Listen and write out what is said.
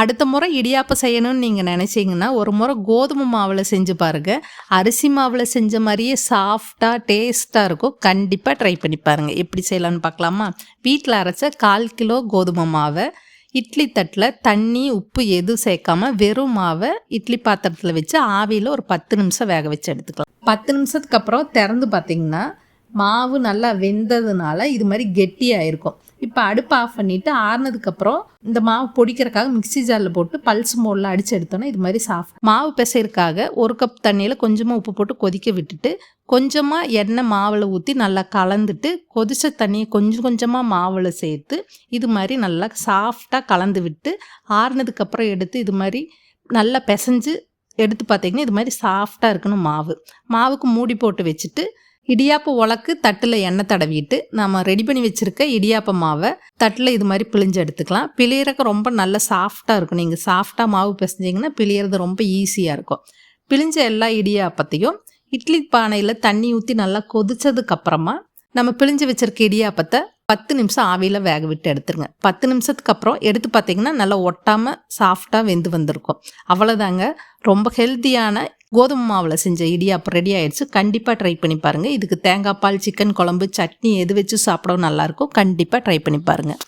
அடுத்த முறை இடியாப்பம் செய்யணும்னு நீங்கள் நினச்சிங்கன்னா ஒரு முறை கோதுமை மாவில் செஞ்சு பாருங்கள் அரிசி மாவில் செஞ்ச மாதிரியே சாஃப்டாக டேஸ்ட்டாக இருக்கும். கண்டிப்பாக ட்ரை பண்ணி பாருங்கள் எப்படி செய்யலாம்னு பார்க்கலாமா? வீட்டில் அரைச்ச கால் கிலோ கோதுமை மாவை இட்லி தட்டில் தண்ணி உப்பு எதுவும் சேர்க்காம வெறும் மாவை இட்லி பாத்திரத்தில் வச்சு ஆவியில் ஒரு பத்து நிமிஷம் வேக வச்சு எடுத்துக்கலாம். பத்து நிமிஷத்துக்கு அப்புறம் திறந்து பார்த்தீங்கன்னா மாவு நல்லா வெந்ததுனால இது மாதிரி கெட்டியாக இருக்கும். இப்போ அடுப்பு ஆஃப் பண்ணிவிட்டு ஆறுனதுக்கப்புறம் இந்த மாவு பொடிக்கிறக்காக மிக்ஸி ஜாரில் போட்டு பல்ஸ் மோடில் அடித்து எடுத்தோன்னா இது மாதிரி சாஃப்ட் மாவு பிசைறதுக்காக ஒரு கப் தண்ணியில் கொஞ்சமாக உப்பு போட்டு கொதிக்க விட்டுட்டு கொஞ்சமாக எண்ணெய் மாவில் ஊற்றி நல்லா கலந்துட்டு கொதிச்ச தண்ணியை கொஞ்சம் கொஞ்சமாக மாவில் சேர்த்து இது மாதிரி நல்லா சாஃப்டாக கலந்து விட்டு ஆறுனதுக்கப்புறம் எடுத்து இது மாதிரி நல்லா பிசைஞ்சு எடுத்து பார்த்தீங்கன்னா இது மாதிரி சாஃப்டாக இருக்கணும் மாவு. மாவுக்கு மூடி போட்டு வச்சுட்டு இடியாப்ப உலக்கு தட்டில் எண்ணெய் தடவிட்டு நம்ம ரெடி பண்ணி வச்சுருக்க இடியாப்ப மாவை தட்டில் இது மாதிரி பிழிஞ்சு எடுத்துக்கலாம். பிழியறக்கு ரொம்ப நல்ல சாஃப்டாக இருக்கும். நீங்கள் சாஃப்டாக மாவு பிசைஞ்சிங்கன்னா பிழியறது ரொம்ப ஈஸியாக இருக்கும். பிழிஞ்ச எல்லா இடியாப்பத்தையும் இட்லி பானையில் தண்ணி ஊற்றி நல்லா கொதிச்சதுக்கப்புறமா நம்ம பிழிஞ்சு வச்சுருக்க இடியாப்பத்தை பத்து நிமிஷம் ஆவியில் வேக விட்டு எடுத்துருங்க. பத்து நிமிஷத்துக்கு அப்புறம் எடுத்து பார்த்தீங்கன்னா நல்லா ஒட்டாமல் சாஃப்டாக வெந்து வந்திருக்கும். அவ்வளோதாங்க ரொம்ப ஹெல்த்தியான கோதுமை மாவில் செஞ்ச இடியாப்பம் ரெடி ஆயிடுச்சு. கண்டிப்பாக ட்ரை பண்ணி பாருங்கள் இதுக்கு தேங்காய் பால் சிக்கன் குழம்பு சட்னி எது வச்சு சாப்பிடவும் நல்லாயிருக்கும் கண்டிப்பாக ட்ரை பண்ணி பாருங்கள்